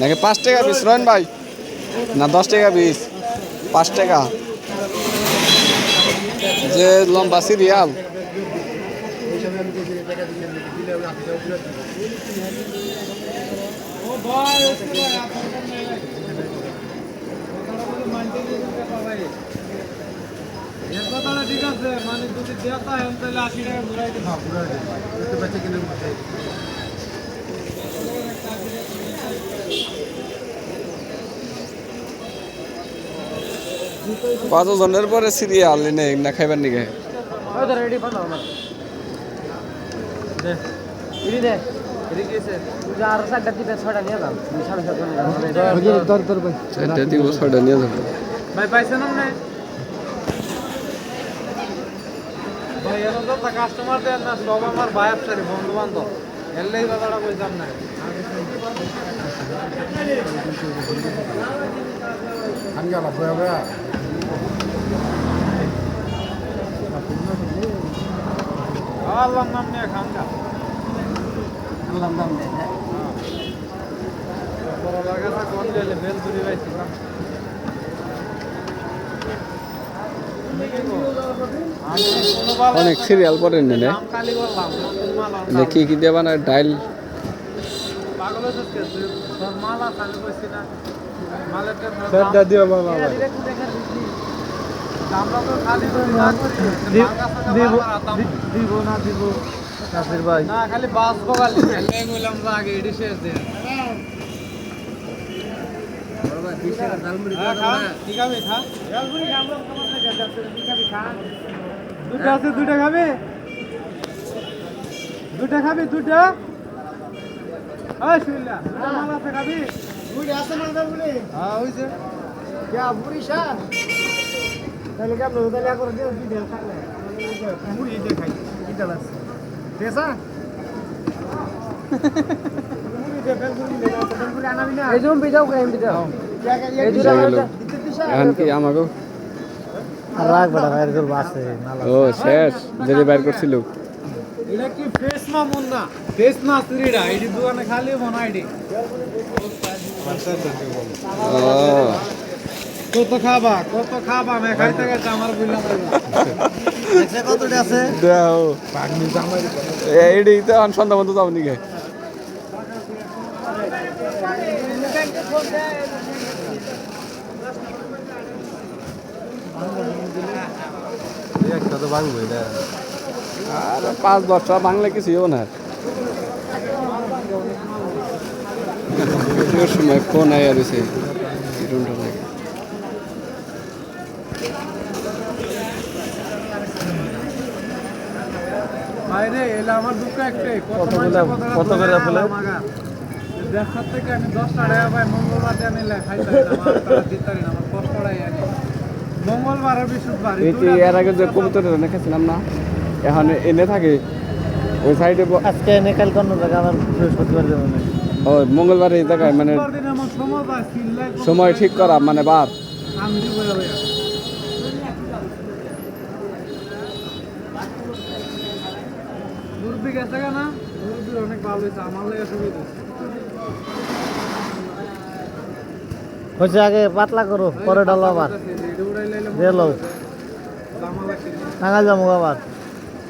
নাকি পাঁচ টাকা পিস? রয়েন ভাই? না দশ টাকা পিস। পাঁচ টাকা। যে লম্বা সিরিয়াল। ঠিক আছে মানে যদি দেওয়া হয় তাহলে আশি টাকা ঘুরাই দিন কতজনের পরে সিরিয়াল নেই না খাইবার নিকে ওই তো রেডি বানাও না দে ইডি দে ইডি কিসে তুই আর সাতটা দিতে ছয়টা নিয়ে যাও তুমি সাড়ে সাতটা নিয়ে যাও দর দর ভাই চারটা দিব ছয়টা নিয়ে যাব। ভাই পাইছেন না ভাই এর তো কাস্টমার দেন না সব আমার ভাই আপসারি বন্ধু বান্ধব এলেই কথাটা কইতাম না। গেলাম বয়া বয়া আল্লাহ নাম নিয়ে খান আল্লাহ না অনেক সিরিয়াল মাল আর এটা কি দেবা না, ডাইল? পাগল মাল কইছি না বাবা দিব দিব না দিব। কাসির ভাই। না খালি বাস বগালি। আগে এডি শেষ দিয়ে হ্যাঁ, খা। কি খাবি দুটো আছে দুটো খাবি? দুটো খাবি দুটো? ওই শুনলা দুটো মাল আছে খাবি? হ্যাঁ হইছে তাহলে কেমন তাহলে এখন দিও দিও থাকলে মুড়ি দেখাই কিটা লাগছে পেশা এই জন্য বিদাও খাই বিদাও এই বুঝা গেল এখন কি আমাকে আর রাখ বড় ভাইয়ের গল্প আছে ও শেষ যদি বাইর করছিল এটা কি ফেস না ফেস না স্ত্রীরা এটি দোকানে খালি মনে আইডি কত খাবা কত খাবা মে খাইতে গেছে আমার বুঝলাম কতটা আছে? দাও এইডি তো সন্ধ্যা বন্ধু যাব নিকে? একটা তো ভাঙবো এটা আর পাঁচ দশটা বাংলা কিছু না। সময় ফোন আর লাগে কত করে- থেকে আমি দশটা টাকা পাই মঙ্গলবার দিয়ে না, আমার টাকা দিতে পারি না, আমার কষ্টটাই আনি। মঙ্গলবার বৃহস্পতিবার এর আগে যে কবুতর রেখেছিলাম না? এখন এনে থাকে ওই সাইডে আজকে এনে কাল কোন জায়গা আবার বৃহস্পতিবার যাব না। ও মঙ্গলবার এই জায়গায় মানে আমার সময় ঠিক করা মানে বার। আমার সুবিধা হচ্ছে আগে পাতলা করো পরে ডালো আবার। দিল টাঙ্গাল যাব আবার।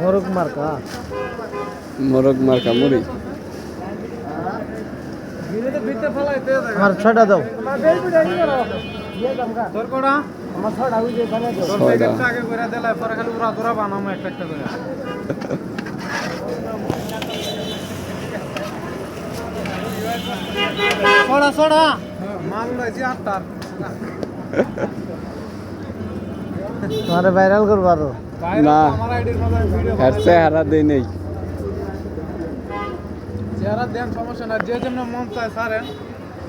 মোরগ মার্কা? মোরগ মার্কা মুড়ি। আমার ছয়টা দাও। তোর কোড়া আমার ছয়টা। ওই যে এখানে তোর প্যাকেটটা আগে করে দিলে পরে খালি উড়া দুরা বানামো একটা একটা করে। ছড়া ছড়া মাল উড়াইছি আটটার। তোমার ভাইরাল করব আরও। না আমার আইডির ভিডিও চেহারা দেই নেই। চেহারা দেন সমস্যা না যে যেমন মন চায় সারেন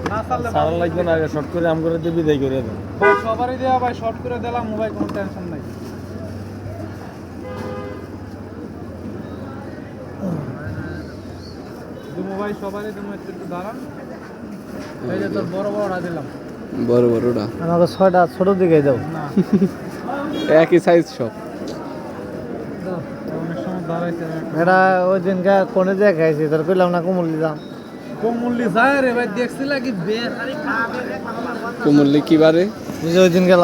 না সারলে সারা লাগবে না শর্ট করে আম করে দিয়ে বিদায় করে দেন। ভাই সবারই দেওয়া ভাই শর্ট করে দিলাম মোবাইল কোনো টেনশন নাই। মোবাইল সবারই তুমি একটু একটু দাঁড়ান। এই যে তোর বড় বড়টা দিলাম। বড় বড়টা আমাকে ছয়টা ছোট দিকে দাও। একই সাইজ সব। এটা ওই দিনকে কোনে খাইছি? তোর কইলাম না কুমুল দিলাম কমুল্লি যায় রে ভাই দেখছিলা কি কুমুল্লি বারে? যে ওই দিনকে